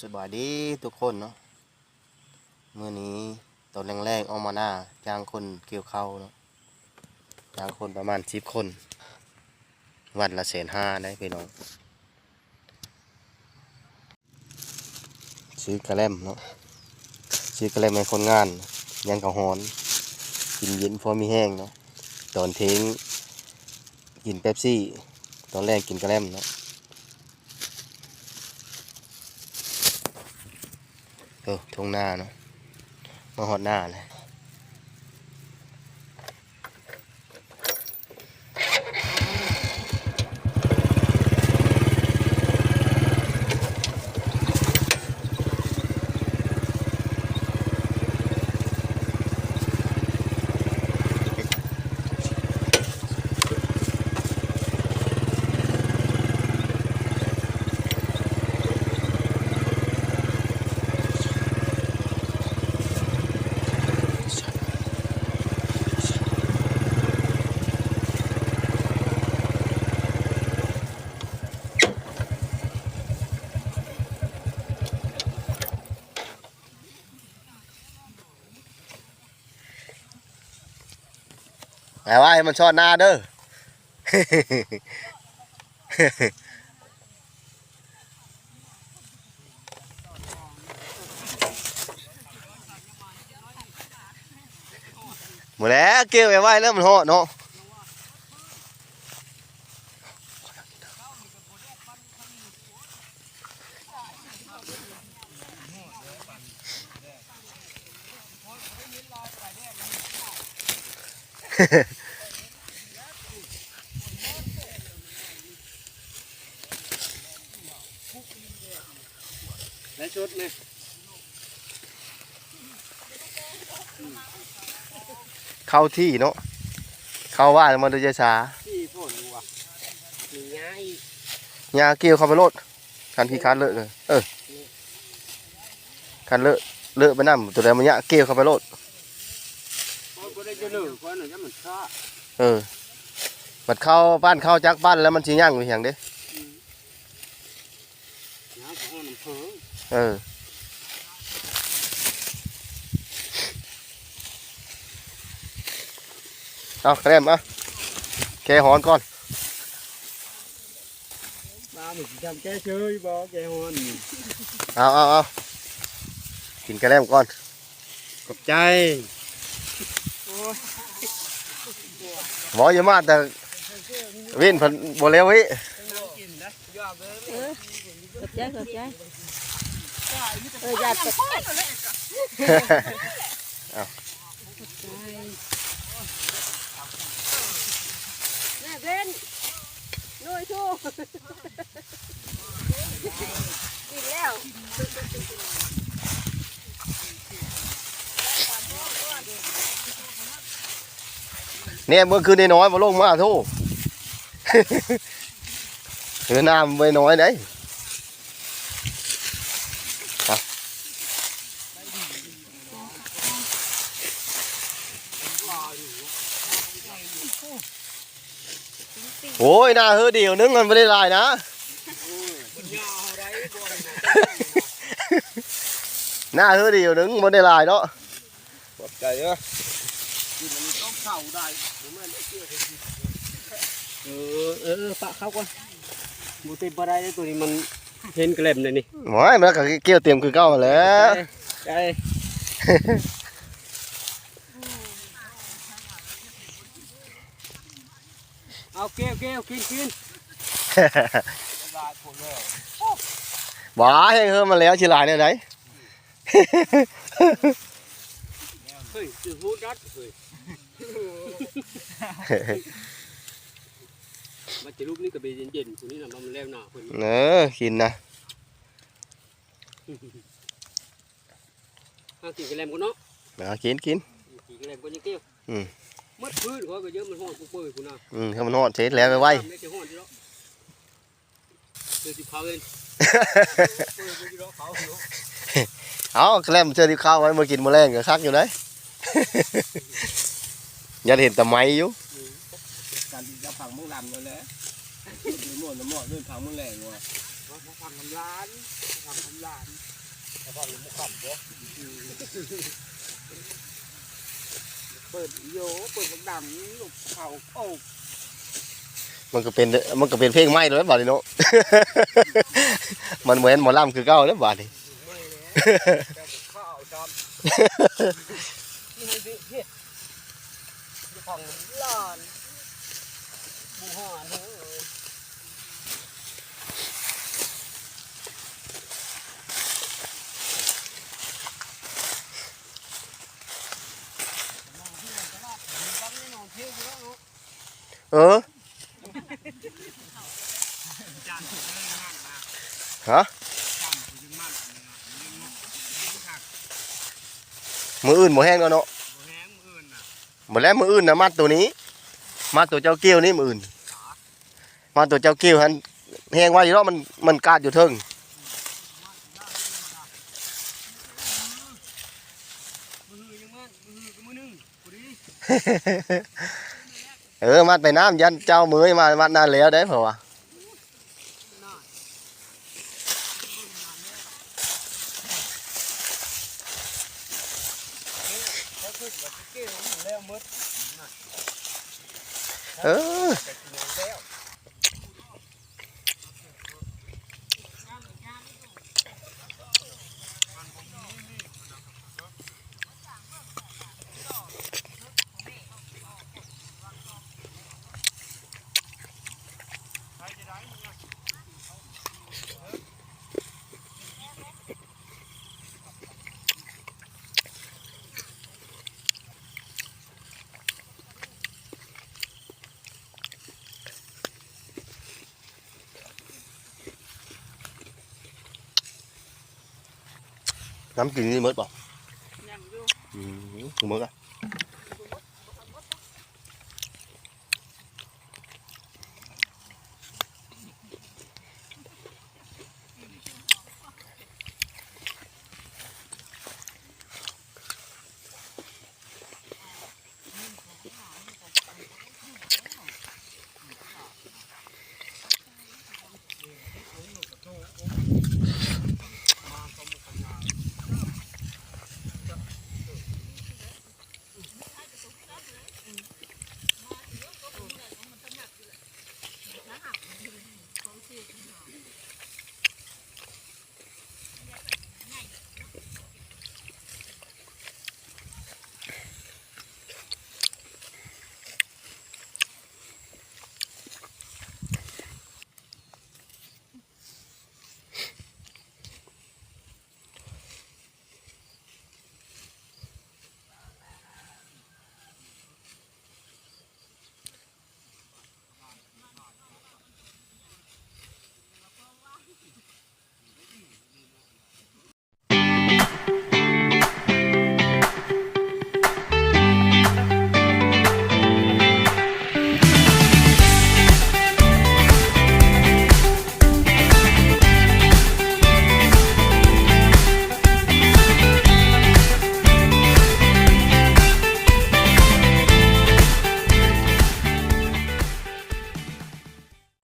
สบายดีทุกคนเนาะมื่อนี้ตอนแรกๆออกมาหน้าจ้างคนเกี่ยวเข้าเนาะจ้างคนประมาณสิบคน วันละแสนห้าได้พี่น้องซื้อกระแลมเนาะซื้อกระแลมให้คนงาน ยังกระหอน กินเย็นพอมีแห้งเนาะตอนเทงกินเป๊ปซี่ ตอนแรกกินกระแลมเนาะ เออทงหน้าเนาะมาหอดหน้าเลย แปลว่าให้มันชอดหน้าเด้อหมดแล้วเกี่ยวไปไว้แล้วมันหาะเนาะ และชุดนี่เข้าที่เนาะเข้าว่ามันโดยช้าที่พ่นวัวมีง่ายยาเกี่ยวเข้าไปโลดคันพี่คันเลอะเลยเออคันเลอะเลอะไปน้ำตัวใดมันยะเกี่ยวเข้าไปโลดเพราะก็ได้ จะเลิกเพราะหนึ่งจะมันฆ่าเออบัดเข้าบ้านเข้าจักบ้านแล้วมันสิย่างไปอย่างเด้น้ำของน้ำเพิงเออเอาแครมอะแกหอนก่อนบ้ามันจำแกเชยบ่แกฮอนเอาเอาเอากินแกล้มก่อน ขอบใจ หมออย่มาแต่วินเพันบ่เร็ววิขอบใจขอบใจเออหยาดกับแม่เล่นนุ้ยชูกินแล้ว เนี่ยเมื่อคืนน้อยมาลงมาโทษเหือน้ำไว้น้อยได้เอาโอ้ยน้าเฮือเดียวนึงมันไม่ได้ลายนะน้าเฮือเดียวนึงมันได้ลายเนาะขอบใจเนาได้หรือไม่ได้ เกี่ยวเออเออปะเข้าก่อนบูติบ่ได้ตัวนี้มันเห็นแกลมเลยนี่หมอยมันก็เกี่ยวเตรียมคือเก้ามาแหล้วใจเอาเกลียวเกลียวกินกินบ้าให้เฮือมาแล้วชิลายเนี่ยไหน เฮ้ยจืดพูดดัดเฮ้ยมาจะลูกนี่ก็เบยเย็นๆตัวนี้น่ะมันแล้วหนาเพิ่นเออกินนะห้ากินกระแลมก็เนาะเอากินกินกินกระแลมก็ยังเกี้ยวอืมมัดพื้นเขาก็เยอะมันห้องปุ๊บเปื่อยคุณน่ะอืมให้มันหอดเสร็จแล้วไปไว้ไม่ใช่ห้องที่เนาะเดี๋ยวสิเขาเองเปื่อยไปที่เนาะเขาเนาะเอาแกล้มเจอที่ข้าวไว้มากินแมาแรงก็คักอยู่ได้ ยันเห็นแต่ไม้อยู่การที่จะผังมึงลำกันแล้วหมดหมดเรื่องผังมึงแรงว่ะทำทำร้านทำทำร้านแต่พอหลุมขำบ่เปิดโยเปิดดังลูกเขาโอ้มันก็เป็นมันก็เป็นเพลงใหม่เลยบาดนี้เนาะมันเหมือนหมอลำคือเก่าแล้วบาดนี้ ไม่แล้วแต่ข้าวจอมนี่ให้ดิเฮ็ดอยู่ของหลานหมูห่อเด้อเออฮะมืออื่นหมแห้งแล้วเนาะ หมดแล้วมืออื่นนะมัดตัวนี้ มัดตัวเจ้าเกี้ยวนี่มืออื่นมัดตัวเจ้าเกี้ยวฮันแห้งไว่าอยู่แล้วมันมันกาดอยู่เทิงมือยังมันมือกับมือหนึงกูดิเออมัดไปน้ำยันเจ้ามือมามัดนานแล้วได้เพราะว่าแล้วคือว่า เออ น้ำกินนี่มืดป่ะยังอยู่อืมมืดอะ